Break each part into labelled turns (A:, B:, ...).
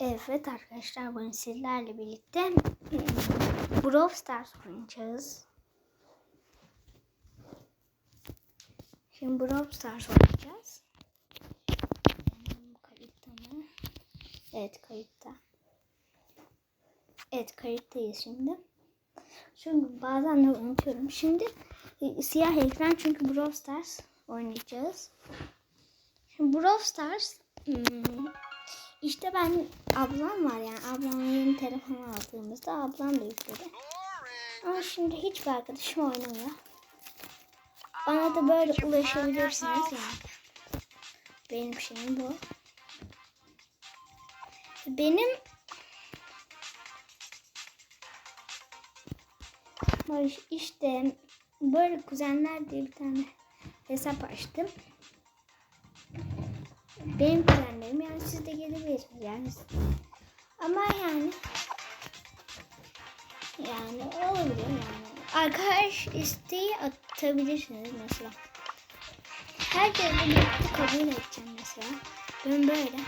A: Evet arkadaşlar bugün sizlerle birlikte e, Brawl Stars oynayacağız. Şimdi Brawl Stars oynayacağız. Benim Kayıtta mı? Evet kayıtta. Evet kayıttayız şimdi. Çünkü bazen de unutuyorum. Şimdi e, siyah ekran çünkü Brawl Stars oynayacağız. Şimdi Brawl Stars hmm, işte ben ablam var yani ablamın yeni telefonu aldığımızda ablam da yükledi. Ama şimdi hiçbir arkadaşım oynamıyor. Bana da böyle ulaşabilirsiniz yani. Benim şeyim bu. Benim işte böyle kuzenler diye bir tane hesap açtım. Benim kuzenlerim yani siz de gelebilirsiniz yani. Ama yani yani olabilir yani. Arkadaş isteği atabilirsiniz mesela. Herkese birlikte kabul edeceğim mesela. Ben böyle.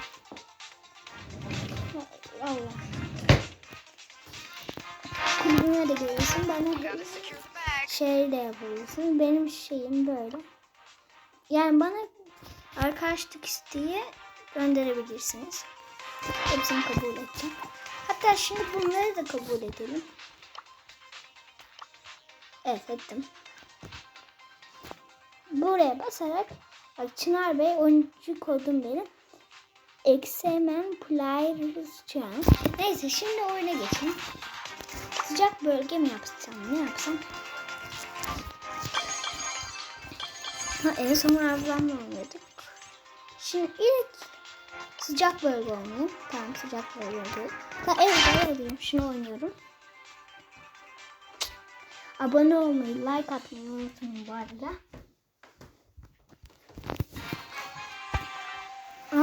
A: Allah. Kulübüme de gelirsin. Bana şey de yapabilirsin. Benim şeyim böyle. Yani bana arkadaşlık isteği gönderebilirsiniz. Hepsini kabul edeceğim. Hatta şimdi bunları da kabul edelim. Evet ettim. Buraya basarak bak Çınar Bey 13 kodum benim. Xemen Players Chance. Neyse şimdi oyuna geçelim. Sıcak bölge mi yapsam ne yapsam? Ha, en son ablamla oynadık. Şimdi ilk sıcak bölge oynayayım. Tamam sıcak bölge oluyor. Tamam evet öyle yapayım. Şunu oynuyorum. Abone olmayı, like atmayı unutmayın bu arada.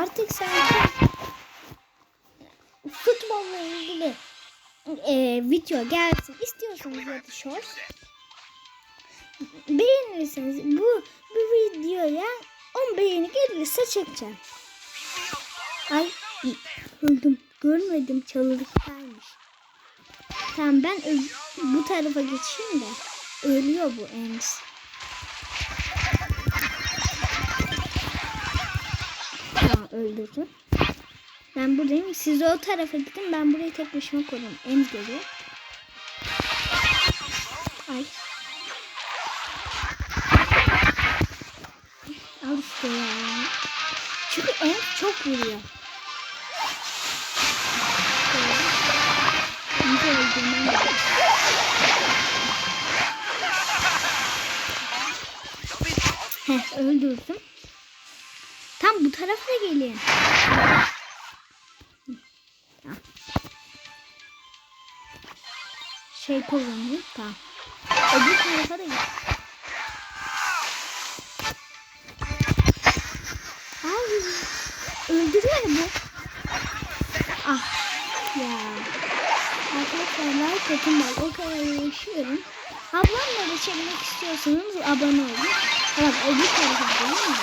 A: Artık sanki futbolla ilgili e, video gelsin istiyorsanız ya da shorts beğenirseniz bu bu videoya 10 beğeni gelirse çekeceğim. Ay öldüm. Görmedim çalılıktaymış. Tamam ben bu tarafa geçeyim de ölüyor bu Ems. Tamam öldürdüm. Ben buradayım. Siz o tarafa gidin. Ben burayı tek başıma koruyorum. Ems geliyor. Ay. İşte ya. Çünkü Ems çok vuruyor. İyice. Heh öldürdüm. Tam bu tarafa gelin. Şey kullanayım. Tamam. Öbür tarafa da Atın bak o kadar yaşıyorum. Ablamla da çekmek istiyorsanız abone olun. Bak öbür tarafa gidelim mi?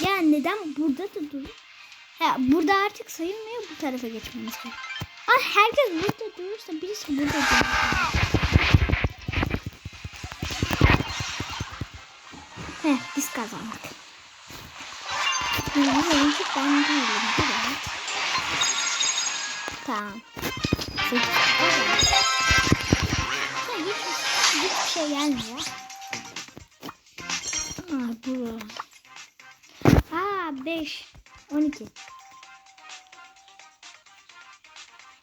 A: Ya neden burada da durur? Ha, burada artık sayılmıyor bu tarafa geçmemiz gerekiyor. Herkes burada durursa birisi burada durur. Heh biz kazandık. Yalnız oyuncu ben değilim. Tamam. Sekiz.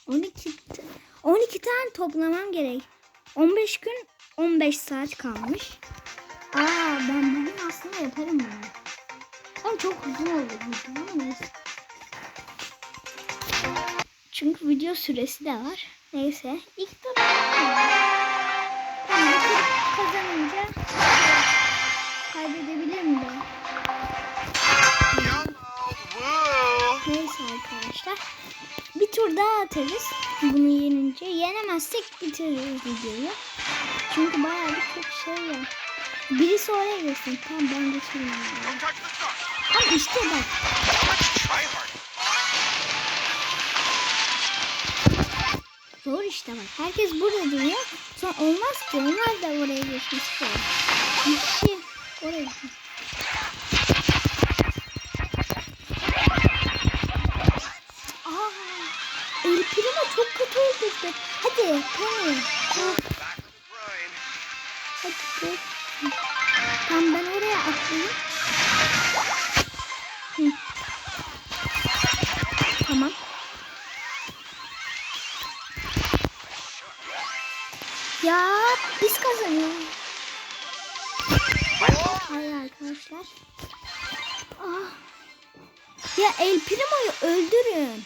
A: 12 12 tane toplamam gerek. 15 gün 15 saat kalmış. Aa ben bugün aslında yaparım bunu. Ama çok uzun oldu. Çünkü video süresi de var. Neyse ilk de ben kazanınca kaybedebilir miyim? Arkadaşlar. Bir tur daha atarız. Bunu yenince. Yenemezsek bitiririz videoyu. Çünkü bayağı bir çok şey var. Birisi oraya geçsin. Tamam ben geçeyim. Ama işte bak. Zor işte bak. Herkes burada duruyor. Sonra olmaz ki. Onlar da oraya geçmiş. Bir kişi oraya gitmiş. Öldürdü. Hadi
B: the grind.
A: Hadi. Tamam ben oraya atlayayım. Tamam. Ya biz kazanıyoruz. Hayır arkadaşlar. Ah. Ya El Primo'yu öldürün.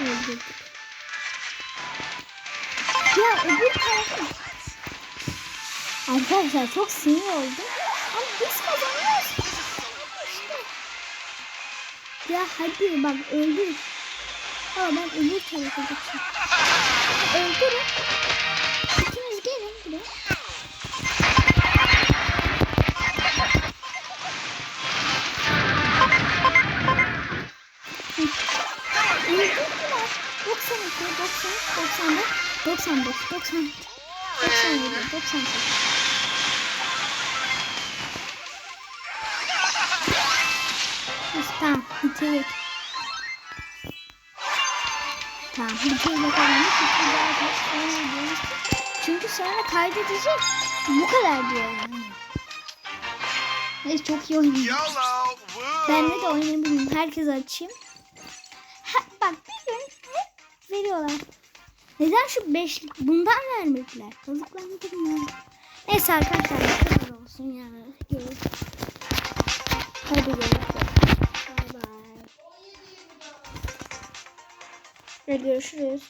A: Öldürdük. Ya öbür tarafı. Arkadaşlar çok sinir oldum. Ama biz kazanıyoruz. İşte. Ya hadi bak öldür. Aa ben öbür tarafa geçeyim. Öldürün. İkiniz gelin buraya. Öldürdüler. 92, 93, 94, 95, 96, 97, 98. Biz tamam bitirdik. Tamam bitirdik. Çünkü sonra kaydedecek. Bu kadar diyor yani. Neyse çok iyi oynuyor. Ben de de oynayabilirim. Herkes açayım. Veriyorlar. Neden şu beşlik bundan vermediler? Kazıklandırma. Neyse arkadaşlar kadar olsun ya. Hadi görüşürüz. Bay bay. Ve görüşürüz.